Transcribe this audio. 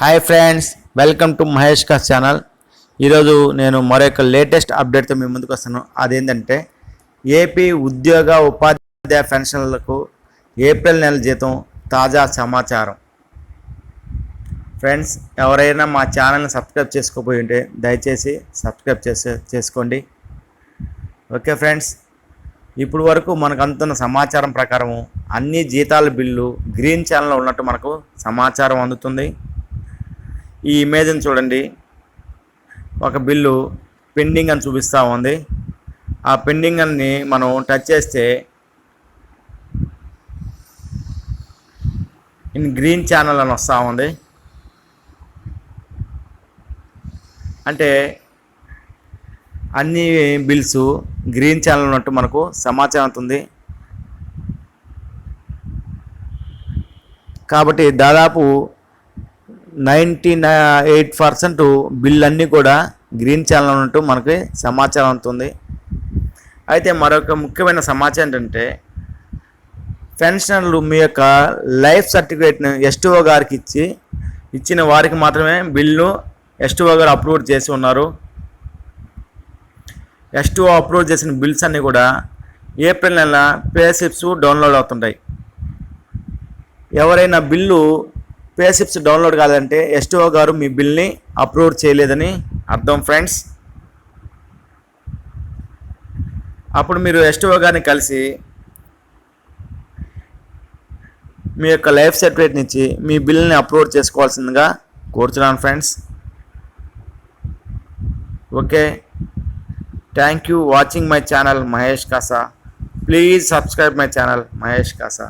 Hi friends welcome to Mahesh Kasa channel ఈరోజు నేను మరొక లేటెస్ట్ అప్డేట్తో మీ ముందుకు వస్తాను. అదేంటంటే ఏపీ ఉద్యోగ ఉపాధ్యాయ పెన్షన్లకు ఏప్రిల్ నెల జీతం తాజా సమాచారం. ఫ్రెండ్స్ ఎవరైనా మా ఛానల్ని సబ్స్క్రైబ్ చేసుకోపోయి ఉంటే దయచేసి సబ్స్క్రైబ్ చేసే చేసుకోండి. ఓకే ఫ్రెండ్స్ ఇప్పుడు వరకు మనకు అందుతున్న సమాచారం ప్రకారం అన్ని జీతాల బిల్లు గ్రీన్ ఛానల్లో ఉన్నట్టు మనకు సమాచారం అందుతుంది. ఈ ఇమేజ్ని చూడండి. ఒక బిల్లు పెండింగ్ అని చూపిస్తూ ఉంది. ఆ పెండింగ్ అని మనం టచ్ చేస్తే ఇన్ గ్రీన్ ఛానల్ అని వస్తూ ఉంది. అంటే అన్ని బిల్స్ గ్రీన్ ఛానల్ ఉన్నట్టు మనకు సమాచారం అవుతుంది కాబట్టి దాదాపు నైంటీ ఎయిట్ పర్సెంట్ బిల్ అన్నీ కూడా గ్రీన్ ఛానల్ ఉన్నట్టు మనకి సమాచారం అవుతుంది అయితే మరొక ముఖ్యమైన సమాచారం ఏంటంటే పెన్షనర్లు మీ యొక్క లైఫ్ సర్టిఫికేట్ని ఎస్టీఓ గారికి ఇచ్చి ఇచ్చిన వారికి మాత్రమే బిల్లు ఎస్టీఓ గారు అప్రూవ్ చేసి ఉన్నారు. ఎస్టీఓ అప్రూవ్ చేసిన బిల్స్ అన్నీ కూడా ఏప్రిల్ నెల పేసిప్స్ డౌన్లోడ్ అవుతుంటాయి. ఎవరైనా బిల్లు పేసిప్స్ డౌన్లోడ్ కాదంటే ఎస్టీఓ గారు మీ బిల్ని అప్రూవ్ చేయలేదని అర్థం ఫ్రెండ్స్. అప్పుడు మీరు ఎస్టీఓ గారిని కలిసి మీ యొక్క లైఫ్ సర్టిఫికేట్ని ఇచ్చి మీ బిల్ని అప్రూవ్ చేసుకోవాల్సిందిగా కోరుతున్నాను friends. Okay. Thank you watching my channel Mahesh Kasa. Please subscribe my channel Mahesh Kasa.